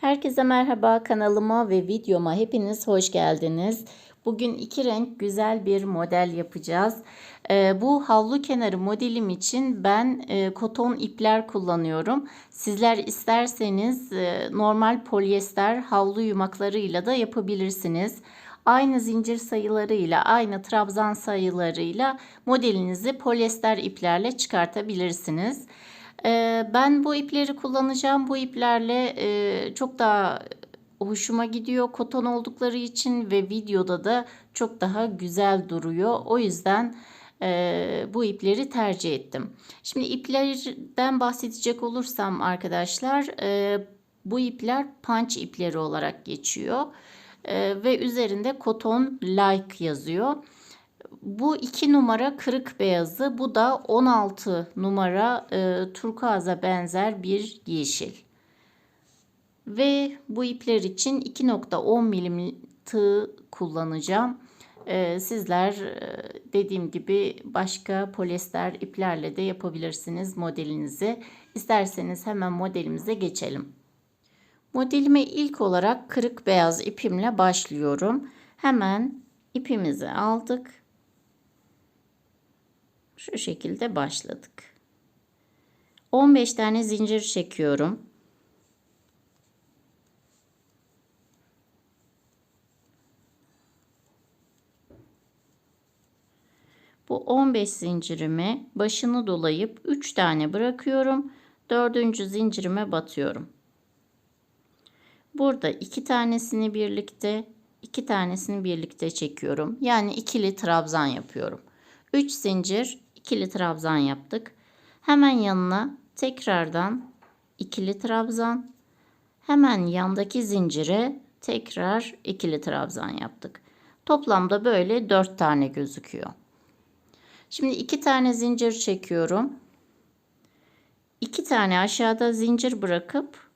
Herkese merhaba kanalıma ve videoma hepiniz hoş geldiniz. Bugün iki renk güzel bir model yapacağız. Ee, bu havlu kenarı modelim için ben e, koton ipler kullanıyorum. Sizler isterseniz e, normal polyester havlu yumaklarıyla da yapabilirsiniz. Aynı zincir sayılarıyla, aynı trabzan sayılarıyla modelinizi polyester iplerle çıkartabilirsiniz. Ben bu ipleri kullanacağım. Bu iplerle çok daha hoşuma gidiyor koton oldukları için ve videoda da çok daha güzel duruyor. O yüzden bu ipleri tercih ettim. Şimdi iplerden bahsedecek olursam arkadaşlar bu ipler punch ipleri olarak geçiyor. ve üzerinde koton like yazıyor. Bu 2 numara kırık beyazı. Bu da 16 numara e, turkuaza benzer bir yeşil. Ve bu ipler için 2.10 milim tığ kullanacağım. E, sizler e, dediğim gibi başka polyester iplerle de yapabilirsiniz modelinizi. İsterseniz hemen modelimize geçelim. Modelime ilk olarak kırık beyaz ipimle başlıyorum. Hemen ipimizi aldık şu şekilde başladık. 15 tane zincir çekiyorum. Bu 15 zincirimi başını dolayıp 3 tane bırakıyorum. 4. zincirime batıyorum. Burada 2 tanesini birlikte, 2 tanesini birlikte çekiyorum. Yani ikili trabzan yapıyorum. 3 zincir, ikili trabzan yaptık. Hemen yanına tekrardan ikili trabzan. Hemen yandaki zincire tekrar ikili trabzan yaptık. Toplamda böyle 4 tane gözüküyor. Şimdi 2 tane zincir çekiyorum. 2 tane aşağıda zincir bırakıp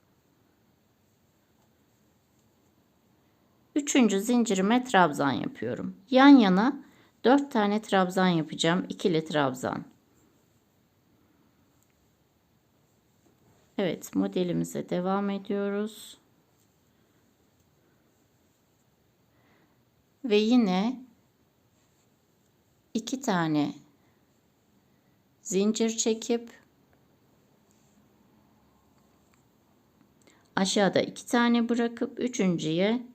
Üçüncü zincirime trabzan yapıyorum. Yan yana 4 tane trabzan yapacağım. ikili trabzan. Evet modelimize devam ediyoruz. Ve yine iki tane zincir çekip aşağıda iki tane bırakıp üçüncüye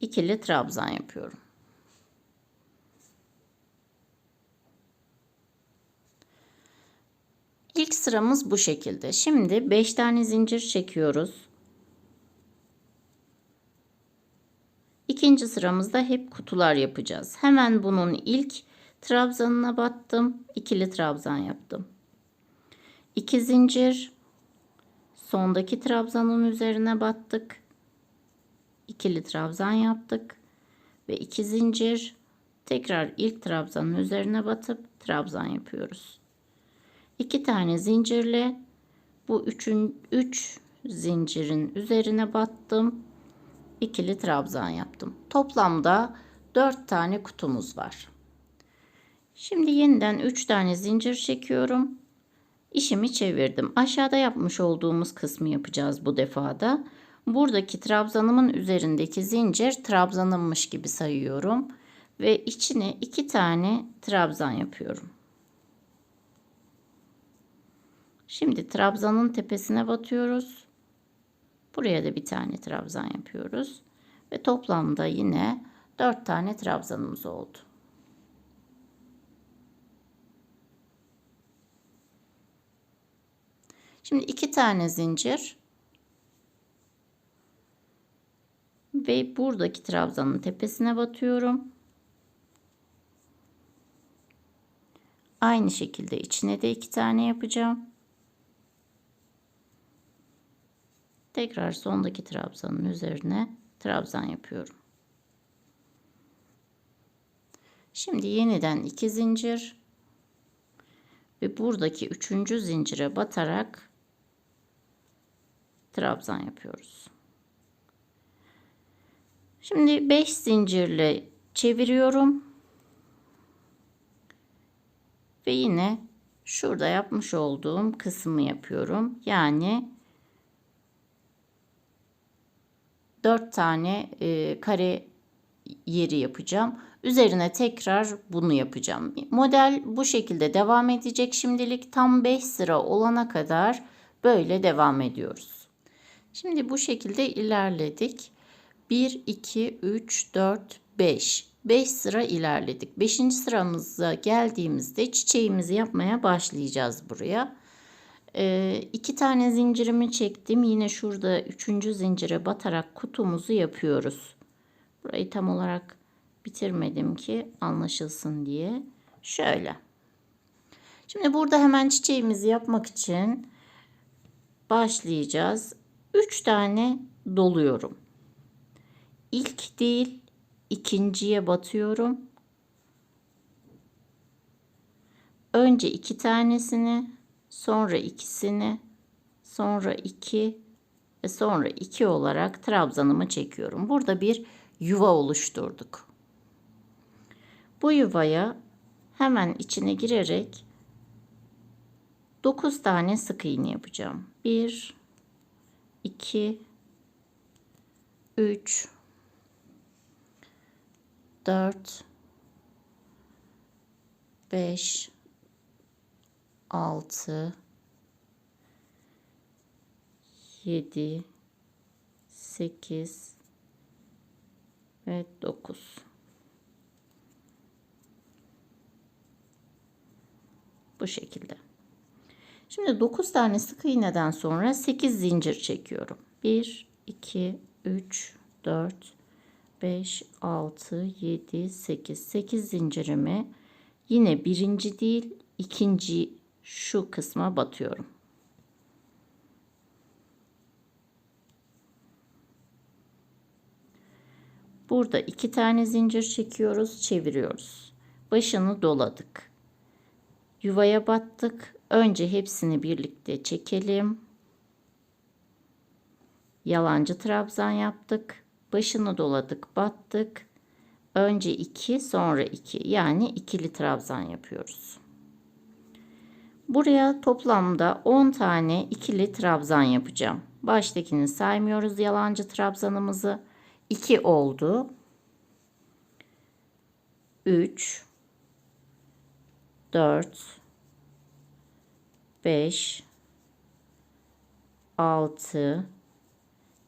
ikili trabzan yapıyorum. İlk sıramız bu şekilde. Şimdi 5 tane zincir çekiyoruz. İkinci sıramızda hep kutular yapacağız. Hemen bunun ilk trabzanına battım. ikili trabzan yaptım. 2 zincir sondaki trabzanın üzerine battık. ikili trabzan yaptık ve 2 zincir tekrar ilk trabzanın üzerine batıp trabzan yapıyoruz. 2 tane zincirle bu üçün 3 zincirin üzerine battım. ikili trabzan yaptım. Toplamda 4 tane kutumuz var. Şimdi yeniden 3 tane zincir çekiyorum. İşimi çevirdim. Aşağıda yapmış olduğumuz kısmı yapacağız bu defada. Buradaki trabzanımın üzerindeki zincir trabzanımmış gibi sayıyorum ve içine 2 tane trabzan yapıyorum. Şimdi trabzanın tepesine batıyoruz. Buraya da bir tane trabzan yapıyoruz. Ve toplamda yine 4 tane trabzanımız oldu. Şimdi iki tane zincir ve buradaki trabzanın tepesine batıyorum. Aynı şekilde içine de iki tane yapacağım. Tekrar sondaki trabzanın üzerine trabzan yapıyorum. Şimdi yeniden iki zincir ve buradaki üçüncü zincire batarak trabzan yapıyoruz. Şimdi 5 zincirle çeviriyorum. Ve yine şurada yapmış olduğum kısmı yapıyorum. Yani 4 tane e, kare yeri yapacağım. Üzerine tekrar bunu yapacağım. Model bu şekilde devam edecek şimdilik. Tam 5 sıra olana kadar böyle devam ediyoruz. Şimdi bu şekilde ilerledik. 1, 2, 3, 4, 5. 5 sıra ilerledik. 5. sıramıza geldiğimizde çiçeğimizi yapmaya başlayacağız buraya. Ee, iki tane zincirimi çektim. Yine şurada üçüncü zincire batarak kutumuzu yapıyoruz. Burayı tam olarak bitirmedim ki anlaşılsın diye. Şöyle. Şimdi burada hemen çiçeğimizi yapmak için başlayacağız. 3 tane doluyorum. İlk değil, ikinciye batıyorum. Önce iki tanesini, sonra ikisini, sonra iki ve sonra iki olarak trabzanımı çekiyorum. Burada bir yuva oluşturduk. Bu yuvaya hemen içine girerek 9 tane sık iğne yapacağım. 1 2 3 4 5 6 7 8 ve 9 bu şekilde. Şimdi 9 tane sık iğneden sonra 8 zincir çekiyorum. 1 2 3 4 5 6 7 8 8 zincirimi yine birinci değil ikinci şu kısma batıyorum Burada iki tane zincir çekiyoruz, çeviriyoruz. Başını doladık. Yuvaya battık. Önce hepsini birlikte çekelim. Yalancı trabzan yaptık. Başını doladık, battık. Önce 2, sonra 2. Yani ikili trabzan yapıyoruz. Buraya toplamda 10 tane ikili trabzan yapacağım. Baştakini saymıyoruz yalancı trabzanımızı. 2 oldu. 3 4 5 6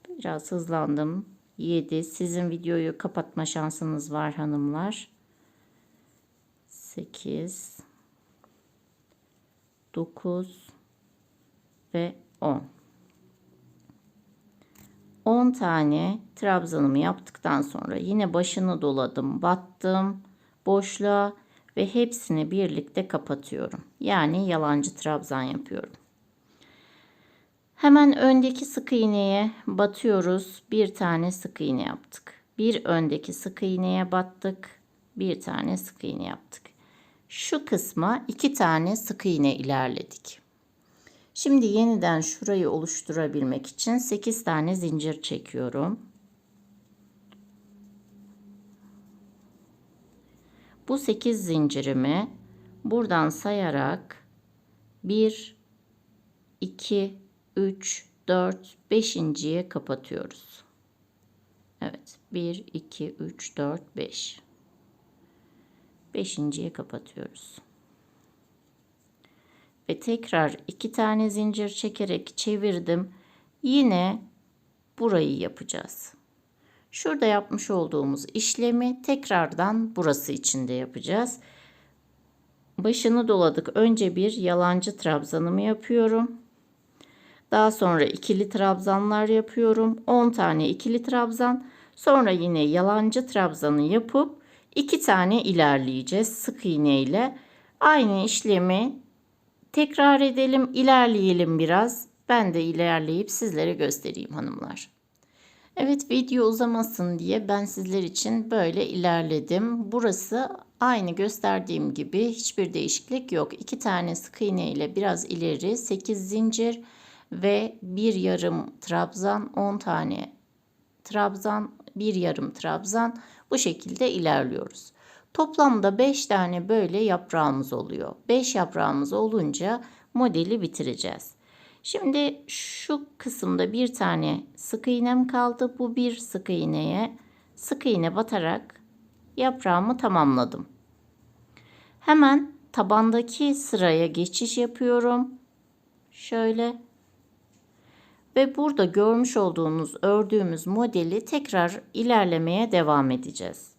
biraz hızlandım. 7 sizin videoyu kapatma şansınız var hanımlar. 8 9 ve 10 10 tane trabzanımı yaptıktan sonra yine başını doladım, battım boşluğa ve hepsini birlikte kapatıyorum. Yani yalancı trabzan yapıyorum. Hemen öndeki sık iğneye batıyoruz. Bir tane sık iğne yaptık. Bir öndeki sık iğneye battık. Bir tane sık iğne yaptık. Şu kısma iki tane sık iğne ilerledik. Şimdi yeniden şurayı oluşturabilmek için 8 tane zincir çekiyorum. Bu 8 zincirimi buradan sayarak 1 2 3 4 5.'ye kapatıyoruz. Evet. 1 2 3 4 5. 5.'ye kapatıyoruz ve tekrar iki tane zincir çekerek çevirdim. Yine burayı yapacağız. Şurada yapmış olduğumuz işlemi tekrardan burası içinde yapacağız. Başını doladık. Önce bir yalancı trabzanımı yapıyorum. Daha sonra ikili trabzanlar yapıyorum. 10 tane ikili trabzan. Sonra yine yalancı trabzanı yapıp iki tane ilerleyeceğiz sık iğne ile. Aynı işlemi Tekrar edelim, ilerleyelim biraz. Ben de ilerleyip sizlere göstereyim hanımlar. Evet video uzamasın diye ben sizler için böyle ilerledim. Burası aynı gösterdiğim gibi hiçbir değişiklik yok. İki tane sık iğne ile biraz ileri 8 zincir ve bir yarım trabzan 10 tane trabzan bir yarım trabzan bu şekilde ilerliyoruz. Toplamda 5 tane böyle yaprağımız oluyor. 5 yaprağımız olunca modeli bitireceğiz. Şimdi şu kısımda bir tane sık iğnem kaldı. Bu bir sık iğneye sık iğne batarak yaprağımı tamamladım. Hemen tabandaki sıraya geçiş yapıyorum. Şöyle ve burada görmüş olduğunuz ördüğümüz modeli tekrar ilerlemeye devam edeceğiz.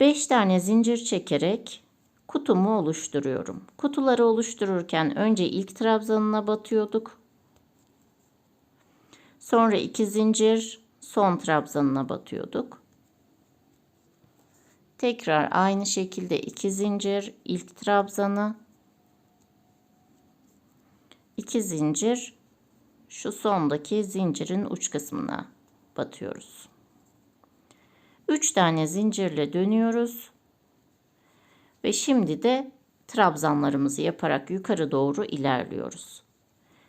5 tane zincir çekerek kutumu oluşturuyorum. Kutuları oluştururken önce ilk trabzanına batıyorduk. Sonra iki zincir son trabzanına batıyorduk. Tekrar aynı şekilde iki zincir ilk trabzanı iki zincir şu sondaki zincirin uç kısmına batıyoruz. 3 tane zincirle dönüyoruz. Ve şimdi de trabzanlarımızı yaparak yukarı doğru ilerliyoruz.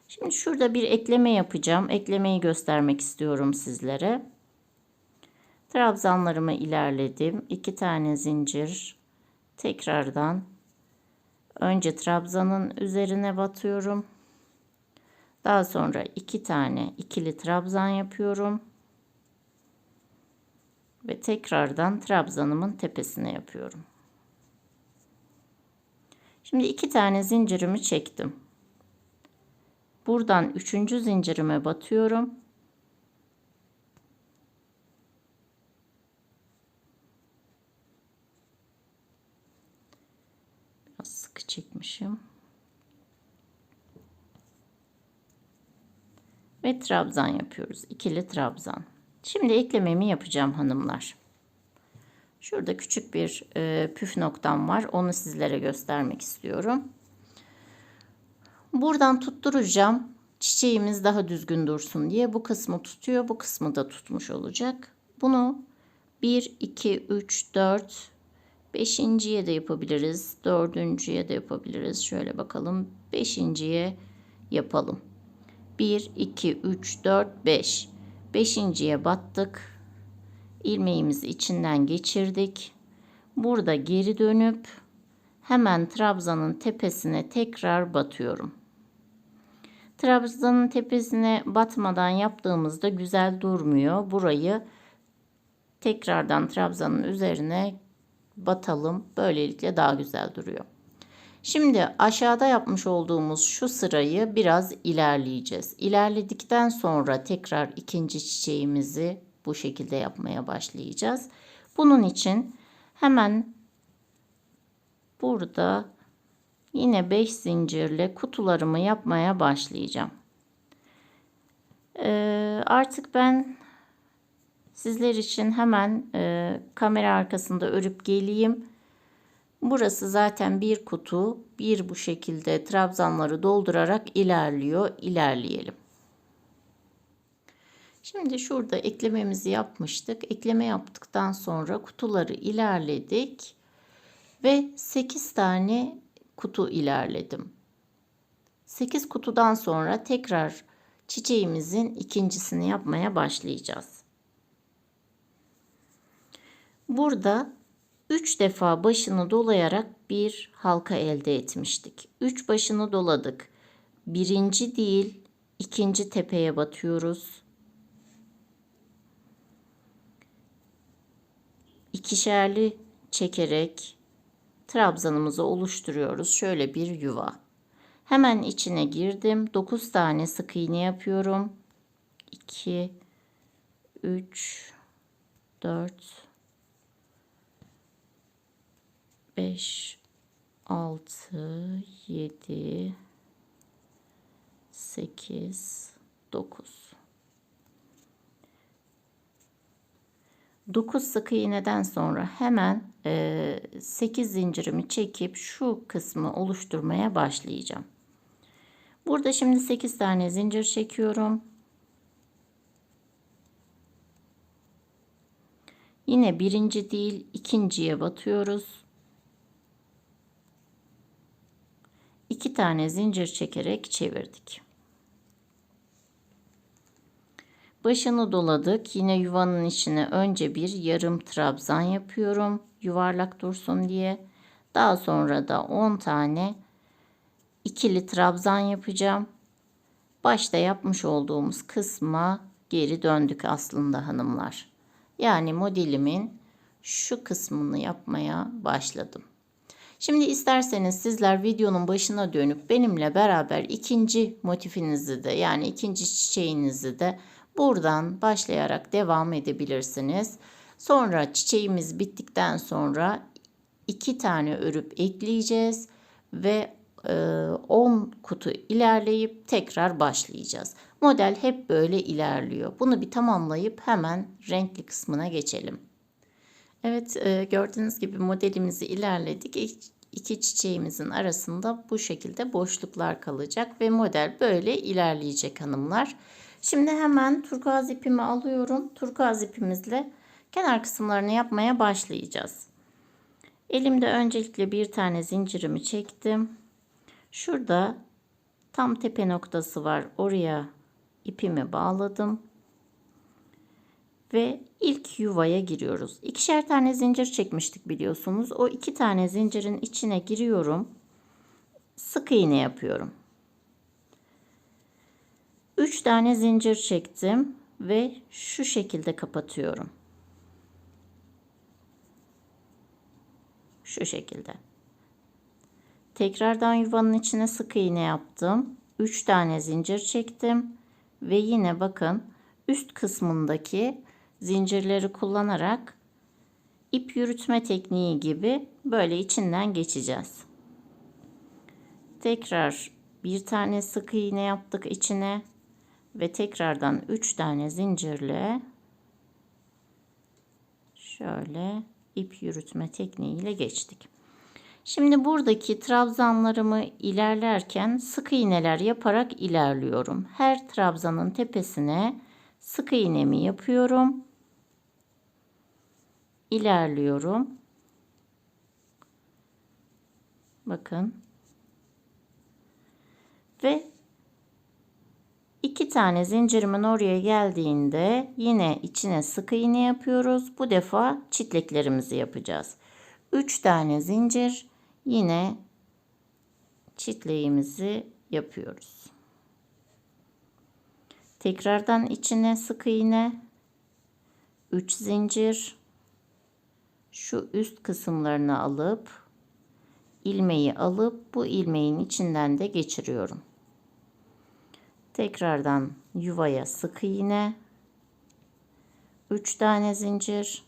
Şimdi şurada bir ekleme yapacağım. Eklemeyi göstermek istiyorum sizlere. Trabzanlarımı ilerledim. 2 tane zincir. Tekrardan önce trabzanın üzerine batıyorum. Daha sonra 2 tane ikili trabzan yapıyorum. Ve tekrardan trabzanımın tepesine yapıyorum. Şimdi iki tane zincirimi çektim. Buradan üçüncü zincirime batıyorum. Biraz sıkı çekmişim. Ve trabzan yapıyoruz. İkili trabzan. Şimdi eklememi yapacağım hanımlar. Şurada küçük bir e, püf noktam var. Onu sizlere göstermek istiyorum. Buradan tutturacağım. Çiçeğimiz daha düzgün dursun diye bu kısmı tutuyor. Bu kısmı da tutmuş olacak. Bunu 1, 2, 3, 4, 5.ye de yapabiliriz. 4.ye de yapabiliriz. Şöyle bakalım. 5.ye yapalım. 1, 2, 3, 4, 5. 5.ye battık ilmeğimizi içinden geçirdik. Burada geri dönüp hemen trabzanın tepesine tekrar batıyorum. Trabzanın tepesine batmadan yaptığımızda güzel durmuyor. Burayı tekrardan trabzanın üzerine batalım. Böylelikle daha güzel duruyor. Şimdi aşağıda yapmış olduğumuz şu sırayı biraz ilerleyeceğiz. İlerledikten sonra tekrar ikinci çiçeğimizi bu şekilde yapmaya başlayacağız. Bunun için hemen burada yine 5 zincirle kutularımı yapmaya başlayacağım. Ee, artık ben sizler için hemen e, kamera arkasında örüp geleyim. Burası zaten bir kutu. Bir bu şekilde trabzanları doldurarak ilerliyor. İlerleyelim. Şimdi şurada eklememizi yapmıştık. Ekleme yaptıktan sonra kutuları ilerledik. Ve 8 tane kutu ilerledim. 8 kutudan sonra tekrar çiçeğimizin ikincisini yapmaya başlayacağız. Burada 3 defa başını dolayarak bir halka elde etmiştik. 3 başını doladık. Birinci değil, ikinci tepeye batıyoruz. ikişerli çekerek trabzanımızı oluşturuyoruz. Şöyle bir yuva. Hemen içine girdim. 9 tane sık iğne yapıyorum. 2 3 4 5 6 7 8 9 9 sık iğneden sonra hemen e, 8 zincirimi çekip şu kısmı oluşturmaya başlayacağım. Burada şimdi 8 tane zincir çekiyorum. Yine birinci değil ikinciye batıyoruz. 2 tane zincir çekerek çevirdik. Başını doladık. Yine yuvanın içine önce bir yarım trabzan yapıyorum. Yuvarlak dursun diye. Daha sonra da 10 tane ikili trabzan yapacağım. Başta yapmış olduğumuz kısma geri döndük aslında hanımlar. Yani modelimin şu kısmını yapmaya başladım. Şimdi isterseniz sizler videonun başına dönüp benimle beraber ikinci motifinizi de yani ikinci çiçeğinizi de buradan başlayarak devam edebilirsiniz. Sonra çiçeğimiz bittikten sonra iki tane örüp ekleyeceğiz ve 10 kutu ilerleyip tekrar başlayacağız. Model hep böyle ilerliyor. Bunu bir tamamlayıp hemen renkli kısmına geçelim. Evet e, gördüğünüz gibi modelimizi ilerledik. İki çiçeğimizin arasında bu şekilde boşluklar kalacak ve model böyle ilerleyecek hanımlar. Şimdi hemen turkuaz ipimi alıyorum. Turkuaz ipimizle kenar kısımlarını yapmaya başlayacağız. Elimde öncelikle bir tane zincirimi çektim. Şurada tam tepe noktası var. Oraya ipimi bağladım. Ve ilk yuvaya giriyoruz. İkişer tane zincir çekmiştik biliyorsunuz. O iki tane zincirin içine giriyorum. Sık iğne yapıyorum. Üç tane zincir çektim ve şu şekilde kapatıyorum. Şu şekilde. Tekrardan yuvanın içine sık iğne yaptım. 3 tane zincir çektim ve yine bakın üst kısmındaki zincirleri kullanarak ip yürütme tekniği gibi böyle içinden geçeceğiz. Tekrar bir tane sık iğne yaptık içine ve tekrardan 3 tane zincirle şöyle ip yürütme tekniğiyle geçtik. Şimdi buradaki trabzanlarımı ilerlerken sık iğneler yaparak ilerliyorum. Her trabzanın tepesine sık iğnemi yapıyorum. İlerliyorum. Bakın. Ve iki tane zincirimin oraya geldiğinde yine içine sık iğne yapıyoruz. Bu defa çitleklerimizi yapacağız. 3 tane zincir yine çitleğimizi yapıyoruz. Tekrardan içine sık iğne 3 zincir şu üst kısımlarını alıp ilmeği alıp bu ilmeğin içinden de geçiriyorum. Tekrardan yuvaya sık iğne 3 tane zincir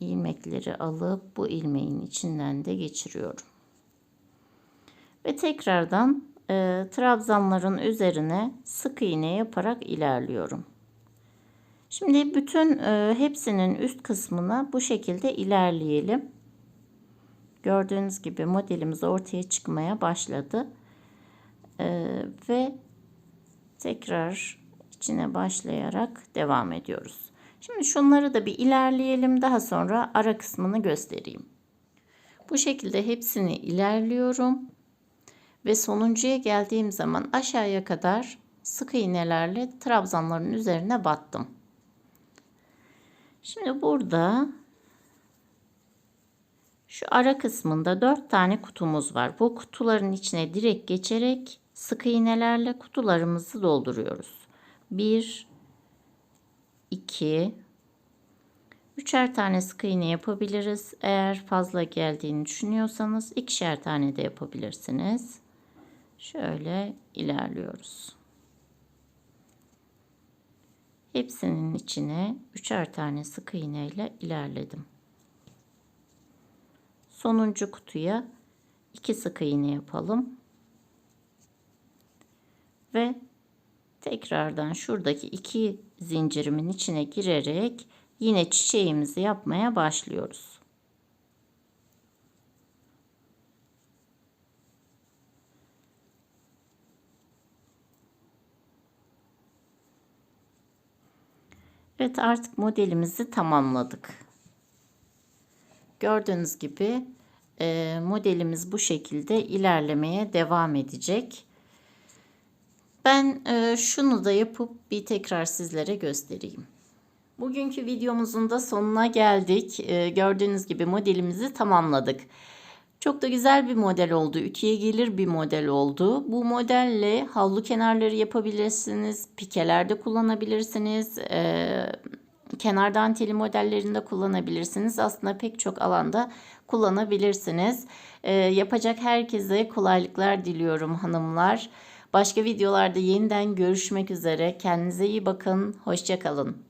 ilmekleri alıp bu ilmeğin içinden de geçiriyorum. Ve tekrardan e, trabzanların üzerine sık iğne yaparak ilerliyorum. Şimdi bütün e, hepsinin üst kısmına bu şekilde ilerleyelim. Gördüğünüz gibi modelimiz ortaya çıkmaya başladı. E, ve tekrar içine başlayarak devam ediyoruz. Şimdi şunları da bir ilerleyelim. Daha sonra ara kısmını göstereyim. Bu şekilde hepsini ilerliyorum. Ve sonuncuya geldiğim zaman aşağıya kadar sık iğnelerle trabzanların üzerine battım. Şimdi burada şu ara kısmında 4 tane kutumuz var. Bu kutuların içine direkt geçerek sık iğnelerle kutularımızı dolduruyoruz. 1 2 üçer tane sık iğne yapabiliriz. Eğer fazla geldiğini düşünüyorsanız ikişer tane de yapabilirsiniz. Şöyle ilerliyoruz. Hepsinin içine üçer tane sık iğne ile ilerledim. Sonuncu kutuya iki sık iğne yapalım. Ve tekrardan şuradaki iki zincirimin içine girerek yine çiçeğimizi yapmaya başlıyoruz. Evet artık modelimizi tamamladık. Gördüğünüz gibi e, modelimiz bu şekilde ilerlemeye devam edecek. Ben e, şunu da yapıp bir tekrar sizlere göstereyim. Bugünkü videomuzun da sonuna geldik. E, gördüğünüz gibi modelimizi tamamladık. Çok da güzel bir model oldu. Ütüye gelir bir model oldu. Bu modelle havlu kenarları yapabilirsiniz. Pikelerde kullanabilirsiniz. Ee, kenar danteli modellerinde kullanabilirsiniz. Aslında pek çok alanda kullanabilirsiniz. Ee, yapacak herkese kolaylıklar diliyorum hanımlar. Başka videolarda yeniden görüşmek üzere. Kendinize iyi bakın. Hoşçakalın.